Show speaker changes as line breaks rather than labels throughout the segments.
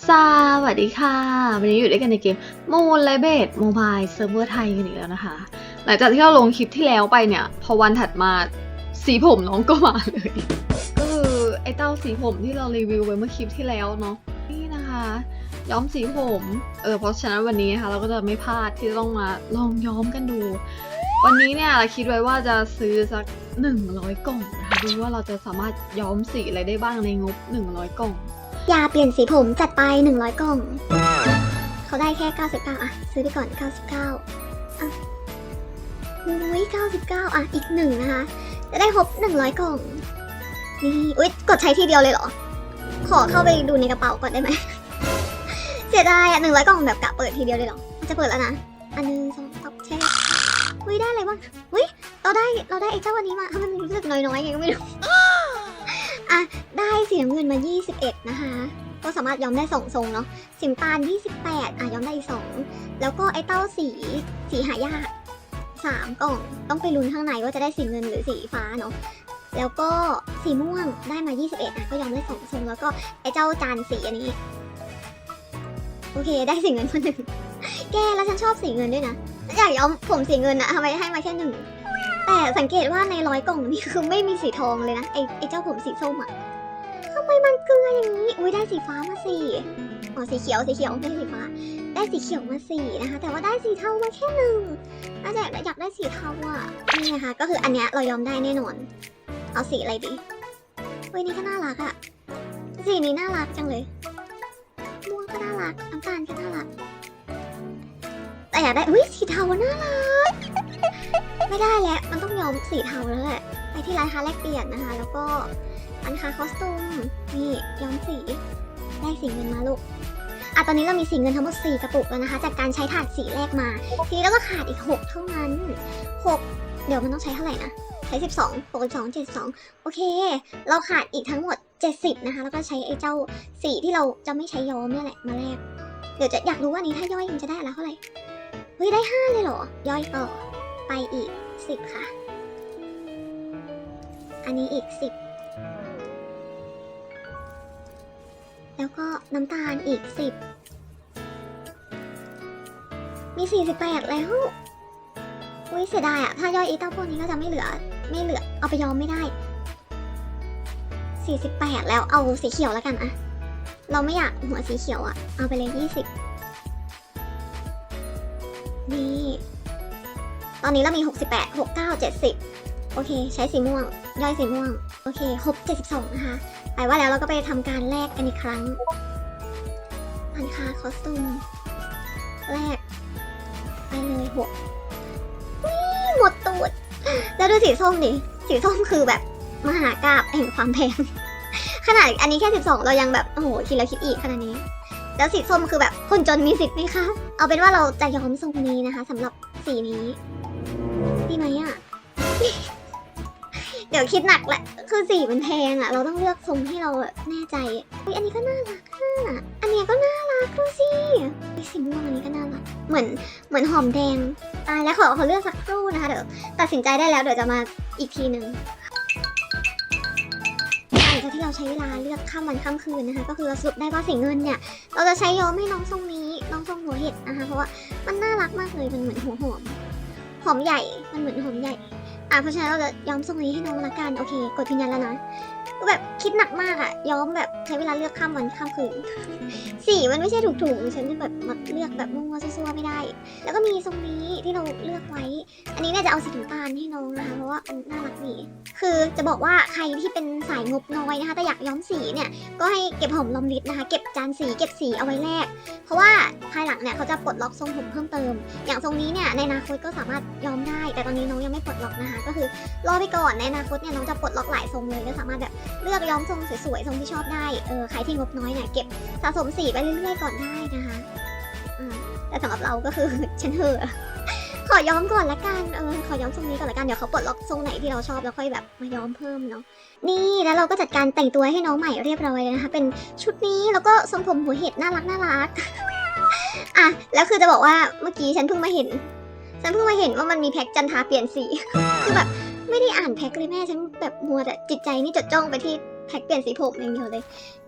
สวัสดีค่ะ วันนี้อยู่ด้วยกันในเกม Moon l i b a t Mobile Server ไทยกันอีกแล้วนะคะ หลังจากที่เราลงคลิปที่แล้วไปเนี่ย พอวันถัดมาสีผมน้องก็มาเลย ก็คือไอเต้าสีผมที่เรารีวิวไปเมื่อคลิปที่แล้วเนาะนี่นะคะ ย้อมสีผมเออเพราะฉะนั้นวันนี้นะคะเราก็จะไม่พลาดที่จะต้องมาลองย้อมกันดู วันนี้เนี่ยเราคิดไว้ว่าจะซื้อสัก 100 กล่องนะคะดูว่าเราจะสามารถย้อมสีอะไรได้บ้างในงบ 100 กล่อง
ยาเปลี่ยนสีผมจัดไป 100 กล่อง เขาได้แค่ 99 อะ ซื้อไปก่อน 99อะอุ้ย99 อะ อีกหนึ่งนะคะ จะได้ครบ100 กล่อง นี่อุ้ยกดใช้ทีเดียวเลยเหรอ ขอเข้าไปดูในกระเป๋าก่อนได้ไหม เสียดายอะ100 กล่องแบบกะเปิดทีเดียวเลยเหรอ จะเปิดแล้วนะ อันหนึงสองสามแช่อุ้ยได้อะไรบ้างอุ้ยเราได้เราได้ไอ้เจ้าวันนี้มาทำไมมันรู้สึกน้อยๆไงก็ไม่รู้ อะได้สีน้ำเงินมา 21 นะคะ ก็สามารถย้อมได้สองทรงเนาะสีน้ำตาล 28 อะย้อมได้อีกสองแล้วก็ไอ้เต้าสีสีหายากสามกล่องต้องไปลุ้นข้างในว่าจะได้สีเงินหรือสีฟ้าเนาะแล้วก็สีม่วงได้มา 21 อะก็ย้อมได้สองทรงแล้วก็ไอ้เจ้าจานสีอันนี้ โอเคได้สีเงินมาหนึ่งแกแล้วฉันชอบสีเงินด้วยนะอยากย้อมผมสีเงินอะทำไมให้มาแค่หนึ่ง แต่สังเกตว่าในร้อยกล่องนี่คือไม่มีสีทองเลยนะไอไอเจ้าผมสีส้มอะทำไมมันเกลืออย่างนี้ อุ้ยได้สีฟ้ามาสี่อ๋อสีเขียวสีเขียวไม่ใช่สีฟ้า ได้สีเขียวมาสี่นะคะ แต่ว่าได้สีเทามาแค่หนึ่งน่าจะอยากได้สีเทาอะนี่นะคะ ก็คืออันเนี้ยเรายอมได้แน่นอน เอาสีอะไรดีเว้ยนี่ก็น่ารักอะสีนี้น่ารักจังเลยม่วงก็น่ารักน้ำตาลก็น่ารักแต่อยากได้อุ้ยสีเทาน่ารัก ไม่ได้แล้ว มันต้องยอมสีเทาแล้วแหละ ไปที่ร้านค้าแลกเปลี่ยนนะคะ แล้วก็ร้านค้าคอสตูม นี่ย้อมสีได้สีเงินมาลูกอะตอนนี้เรามีสีเงินทั้งหมด 4 กระปุกแล้วนะคะ จากการใช้ถาดสีแรกมา ทีนี้เราก็ขาดอีก 6 เท่านั้น 6 เดี๋ยวมันต้องใช้เท่าไหร่นะ ใช้ 12 62 72 โอเค เราขาดอีกทั้งหมด 70 นะคะ แล้วก็ใช้ไอ้เจ้าสีที่เราจะไม่ใช้ย้อมนี่แหละมาแลกเดี๋ยวจะอยากรู้ว่านี้ถ้าย่อยมันจะได้แล้วเท่าไหร่ เฮ้ยได้ 5 เลยเหรอ ย่อยต่อ ไปอีก 10 ค่ะ อันนี้อีก 10 แล้วก็น้ำตาลอีก 10 มี 48 แล้วอุ้ยเสียดายอะถ้าย่อยอีเต้าพวกนี้ก็จะไม่เหลือ ไม่เหลือ เอาไปยอมไม่ได้ 48 แล้วเอาสีเขียวแล้วกันอะเราไม่อยากหัวสีเขียวอะเอาไปเลย 20 นี่ ตอนนี้เรามี 68 69 70 โอเค ใช้สีม่วง ย่อยสีม่วง โอเคครบ72 นะคะแปลว่าแล้วเราก็ไปทำการแลกกันอีกครั้งพันคาคอสตูมแลกไปเลยหกหมดตูด แล้วดูสีส้มดิ สีส้มคือแบบมหากราบแห่งความแพง ขนาดอันนี้แค่ 12 เรายังแบบ โอ้โห คิดแล้วคิดอีกขนาดนี้ แล้วสีส้มคือแบบคนจนมีสิทธิ์ไหมคะ เอาเป็นว่าเราจะย้อมทรงนี้นะคะสำหรับสีนี้ ดีไหมอะเดี๋ยวคิดหนักแหละ คือสีมันแพงอะเราต้องเลือกทรงที่เราแบบแน่ใจเฮ้ยอันนี้ก็น่ารักอะอันนี้ก็น่ารักดูสิสีม่วงอันนี้ก็น่ารัก เหมือนเหมือนหอมแดงตายแล้วขอขอเลือกสักครู่นะคะเดี๋ยวตัดสินใจได้แล้วเดี๋ยวจะมาอีกทีหนึ่งหลังจากที่เราใช้เวลาเลือกข้ามวันข้ามคืนนะคะ ก็คือเราสรุปได้ว่าสีเงินเนี่ย เราจะใช้ย้อมให้น้องทรงนี้น้องทรงหัวเห็ดนะคะ เพราะว่ามันน่ารักมากเลยมันเหมือนหัวหอม หอมใหญ่ มันเหมือนหอมใหญ่ อะเพราะฉะนั้นเราจะย้อมทรงนี้ให้น้องละกัน โอเค กดยืนยันแล้วนะ ก็แบบคิดหนักมากอะย้อมแบบใช้เวลาเลือกข้ามวันข้ามคืน สีมันไม่ใช่ถูกๆฉันจะแบบมาเลือกแบบมั่วๆซั่วๆไม่ได้ แล้วก็มีทรงนี้ที่เราเลือกไว้ อันนี้เนี่ยจะเอาสีน้ำตาลให้น้องนะคะเพราะว่ามันน่ารักดีคือจะบอกว่าใครที่เป็นสายงบน้อยนะคะแต่อยากย้อมสีเนี่ยก็ให้เก็บหอมรอมริบนะคะ เก็บจานสีเก็บสีเอาไว้แลกเพราะว่าภายหลังเนี่ยเขาจะปลดล็อกทรงผมเพิ่มเติม อย่างทรงนี้เนี่ยในอนาคตก็สามารถย้อมได้ แต่ตอนนี้น้องยังไม่ปลดล็อกนะคะ ก็คือรอไปก่อนในอนาคตเนี่ยน้องจะปลดล็อกหลายทรงเลยก็สามารถแบบเลือกย้อมทรงสวยๆทรงที่ชอบได้ เออใครที่งบน้อยเนี่ยเก็บสะสมสีไปเรื่อยๆก่อนได้นะคะอ่าแต่สำหรับเราก็คือฉันเหอะขอย้อมก่อนละกัน เออ ขอย้อมทรงนี้ก่อนละกัน เดี๋ยวเขาปลดล็อกทรงไหนที่เราชอบแล้วค่อยแบบมาย้อมเพิ่มเนาะ นี่แล้วเราก็จัดการแต่งตัวให้น้องใหม่เรียบร้อยเลยนะคะ เป็นชุดนี้แล้วก็ทรงผมหัวเห็ดน่ารักน่ารัก อะ แล้วคือจะบอกว่าเมื่อกี้ฉันเพิ่งมาเห็น ฉันเพิ่งมาเห็นว่ามันมีแพ็กจันทาเปลี่ยนสี คือแบบ ไม่ได้อ่านแพ็กเลยแม่ฉันแบบมัวแต่จิตใจนี่จดจ้องไปที่แพ็คเปลี่ยนสีผมอย่างเดียวเลย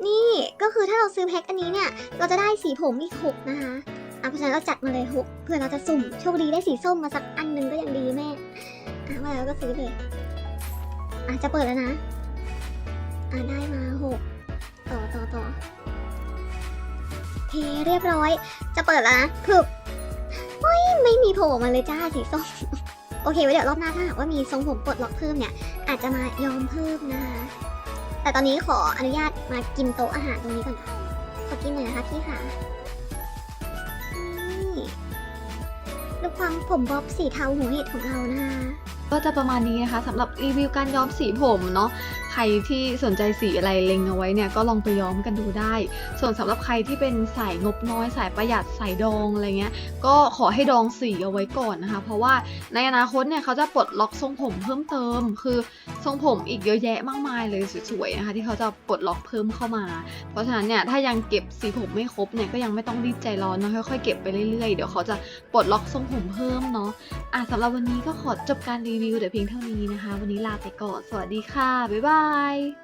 นี่ก็คือถ้าเราซื้อแพ็คอันนี้เนี่ย เราจะได้สีผมอีกหกนะคะอะเพราะฉะนั้นเราจัดมาเลยหกเพื่อเราจะสุ่มโชคดีได้สีส้มมาสักอันหนึ่งก็ยังดีแม่อะมาแล้วก็ซื้อเลยอะจะเปิดแล้วนะอะได้มาหกต่อต่อต่อเทเรียบร้อย จะเปิดแล้วนะพึบเฮ้ยไม่มีโผล่มาเลยจ้าสีส้ม โอเคไว้เดี๋ยวรอบหน้าถ้าหากว่ามีทรงผมปลดล็อกเพิ่มเนี่ย อาจจะมายอมเพิ่มนะคะ แต่ตอนนี้ขออนุญาตมากินโต๊ะอาหารตรงนี้ก่อนนะขอกินหน่อยนะคะพี่ค่ะนี่ลูกความผมบ๊อบสีเทาหัวเห็ดของเรานะคะ
ก็จะประมาณนี้นะคะสำหรับรีวิวการย้อมสีผมเนาะใครที่สนใจสีอะไรเล็งเอาไว้เนี่ยก็ลองไปย้อมกันดูได้ ส่วนสำหรับใครที่เป็นสายงบน้อย สายประหยัดสายดองอะไรเงี้ยก็ขอให้ดองสีเอาไว้ก่อนนะคะ เพราะว่าในอนาคตเนี่ยเขาจะปลดล็อกทรงผมเพิ่มเติม คือทรงผมอีกเยอะแยะมากมายเลยสวยๆนะคะที่เขาจะปลดล็อกเพิ่มเข้ามา เพราะฉะนั้นเนี่ยถ้ายังเก็บสีผมไม่ครบเนี่ยก็ยังไม่ต้องรีบใจร้อนนะค่อยๆเก็บไปเรื่อยๆเดี๋ยวเขาจะปลดล็อกทรงผมเพิ่มเนาะอะสำหรับวันนี้ก็ขอจบการรีวิวิวแต่เพียงเท่านี้นะคะ วันนี้ลาไปก่อน สวัสดีค่ะ บ๊ายบาย